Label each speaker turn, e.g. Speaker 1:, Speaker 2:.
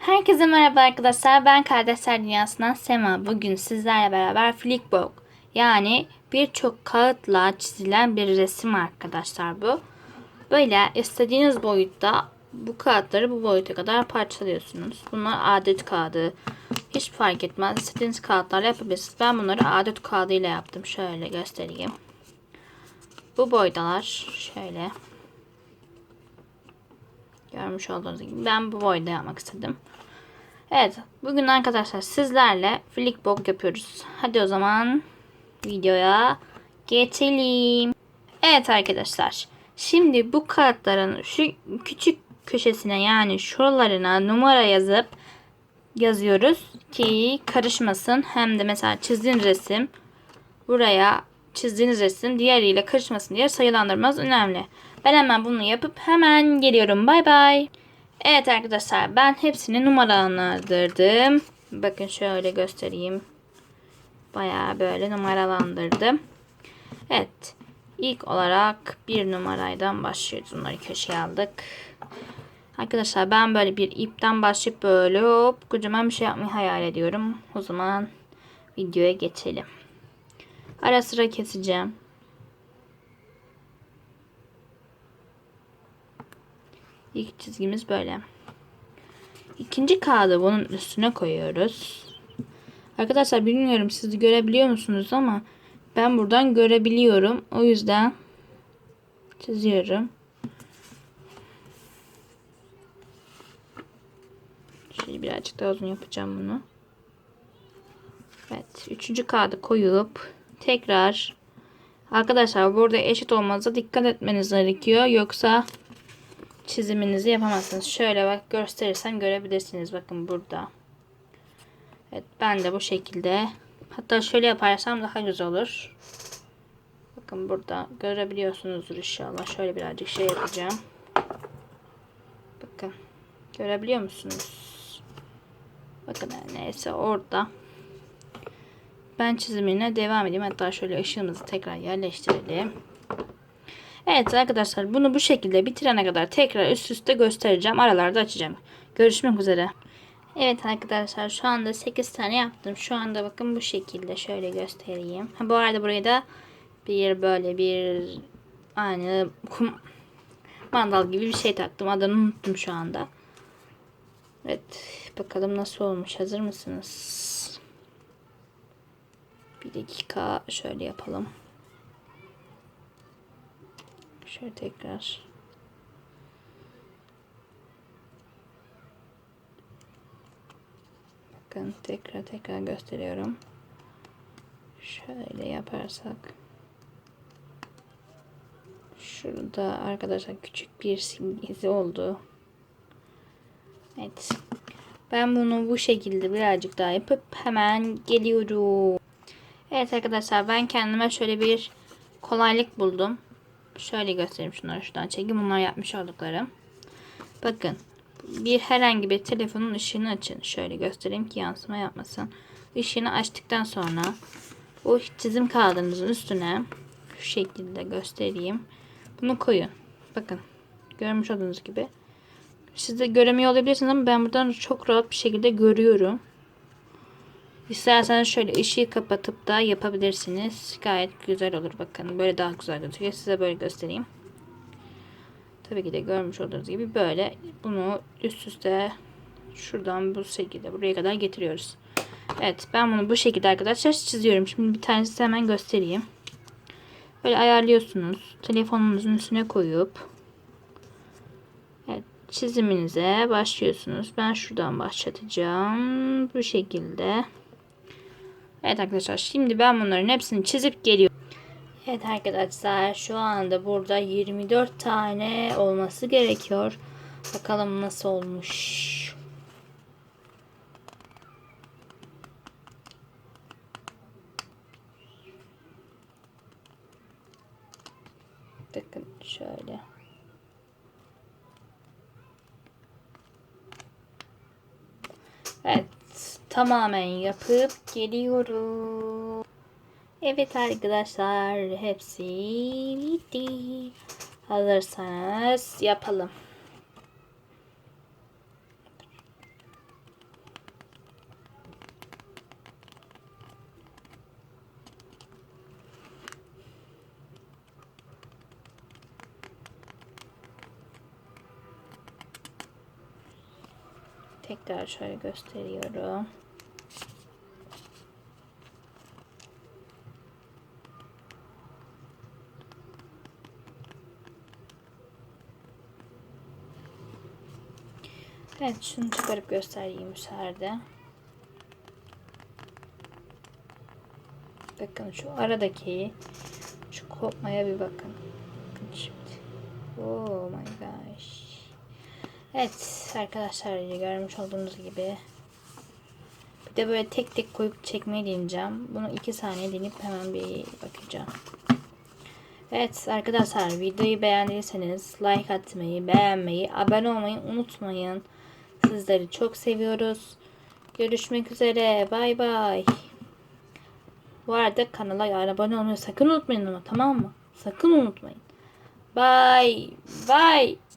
Speaker 1: Herkese merhaba arkadaşlar. Ben Kardeşler Dünyası'ndan Sema. Bugün sizlerle beraber Flickbook yani birçok kağıtla çizilen bir resim arkadaşlar bu. Böyle istediğiniz boyutta bu kağıtları bu boyuta kadar parçalıyorsunuz. Bunlar adet kağıdı. Hiç fark etmez. İstediğiniz kağıtlarla yapabilirsiniz. Ben bunları adet kağıdıyla yaptım. Şöyle göstereyim. Bu boydalar. Şöyle. Görmüş olduğunuz gibi ben bu boyda yapmak istedim. Evet bugün arkadaşlar sizlerle flickbook yapıyoruz. Hadi o zaman videoya geçelim. Evet arkadaşlar şimdi bu kağıtların şu küçük köşesine yani şuralarına numara yazıp yazıyoruz ki karışmasın. Hem de mesela çizdiğin resim buraya çizdiğiniz resim diğeriyle karışmasın diye sayılandırmaz önemli. Ben hemen bunu yapıp hemen geliyorum. Bay bay. Evet arkadaşlar ben hepsini numaralandırdım. Bakın şöyle göstereyim. Baya böyle numaralandırdım. Evet. İlk olarak bir numaraydan başlıyoruz. Bunları köşeye aldık. Arkadaşlar ben böyle bir ipten başlayıp böyle hop kocaman bir şey yapmayı hayal ediyorum. O zaman videoya geçelim. Ara sıra keseceğim. İlk çizgimiz böyle. İkinci kağıdı bunun üstüne koyuyoruz. Arkadaşlar bilmiyorum siz görebiliyor musunuz ama ben buradan görebiliyorum. O yüzden çiziyorum. Şöyle birazcık daha uzun yapacağım bunu. Evet. Üçüncü kağıdı koyup tekrar arkadaşlar burada eşit olmanıza dikkat etmeniz gerekiyor. Yoksa çiziminizi yapamazsınız. Şöyle bak gösterirsem görebilirsiniz. Bakın burada. Evet ben de bu şekilde. Hatta şöyle yaparsam daha güzel olur. Bakın burada görebiliyorsunuzdur inşallah. Şöyle birazcık şey yapacağım. Bakın. Görebiliyor musunuz? Bakın neyse orada. Ben çizimine devam edeyim. Hatta şöyle ışığımızı tekrar yerleştirelim. Evet arkadaşlar bunu bu şekilde bitirene kadar tekrar üst üste göstereceğim. Aralarda açacağım. Görüşmek üzere. Evet arkadaşlar şu anda 8 tane yaptım. Şu anda bakın bu şekilde şöyle göstereyim. Ha, bu arada buraya da bir böyle bir aynı kum mandal gibi bir şey taktım. Adını unuttum şu anda. Evet bakalım nasıl olmuş. Hazır mısınız? Bir dakika şöyle yapalım. Şöyle tekrar. Bakın tekrar tekrar gösteriyorum. Şöyle yaparsak. Şurada arkadaşlar küçük bir simgesi oldu. Evet. Ben bunu bu şekilde birazcık daha yapıp hemen geliyorum. Evet arkadaşlar ben kendime şöyle bir kolaylık buldum. Şöyle göstereyim şunları şuradan çekeyim. Bunlar yapmış olduklarım. Bakın. Bir herhangi bir telefonun ışığını açın. Şöyle göstereyim ki yansıma yapmasın. Işığını açtıktan sonra bu çizim kağıdınızın üstüne şu şekilde göstereyim. Bunu koyun. Bakın. Görmüş olduğunuz gibi. Siz de göremiyor olabilirsiniz ama ben buradan çok rahat bir şekilde görüyorum. İsterseniz şöyle ışığı kapatıp da yapabilirsiniz. Gayet güzel olur bakın. Böyle daha güzel gözüküyor. Size böyle göstereyim. Tabii ki de görmüş olduğunuz gibi böyle bunu üst üste şuradan bu şekilde buraya kadar getiriyoruz. Evet ben bunu bu şekilde arkadaşlar çiziyorum. Şimdi bir tanesi hemen göstereyim. Böyle ayarlıyorsunuz. Telefonunuzun üstüne koyup evet, çiziminize başlıyorsunuz. Ben şuradan başlatacağım. Bu şekilde. Evet arkadaşlar şimdi ben bunların hepsini çizip geliyorum. Evet arkadaşlar şu anda burada 24 tane olması gerekiyor. Bakalım nasıl olmuş. Bakın şöyle. Evet tamamen yapıp geliyorum. Evet arkadaşlar hepsi bitti. Hazırsanız yapalım. Tekrar şöyle gösteriyorum. Evet şunu çıkarıp göstereyim bu sefer de. Bakın şu aradaki şu kopmaya bir bakın. Bakın şimdi. Oh my gosh. Evet arkadaşlar görmüş olduğunuz gibi. Bir de böyle tek tek koyup çekmeyi deneyeceğim. Bunu iki saniye deneyip hemen bir bakacağım. Evet arkadaşlar videoyu beğendiyseniz like atmayı, beğenmeyi, abone olmayı unutmayın. Sizleri çok seviyoruz. Görüşmek üzere. Bay bay. Bu arada kanala abone olmayı sakın unutmayın ama tamam mı? Sakın unutmayın. Bye. Bye.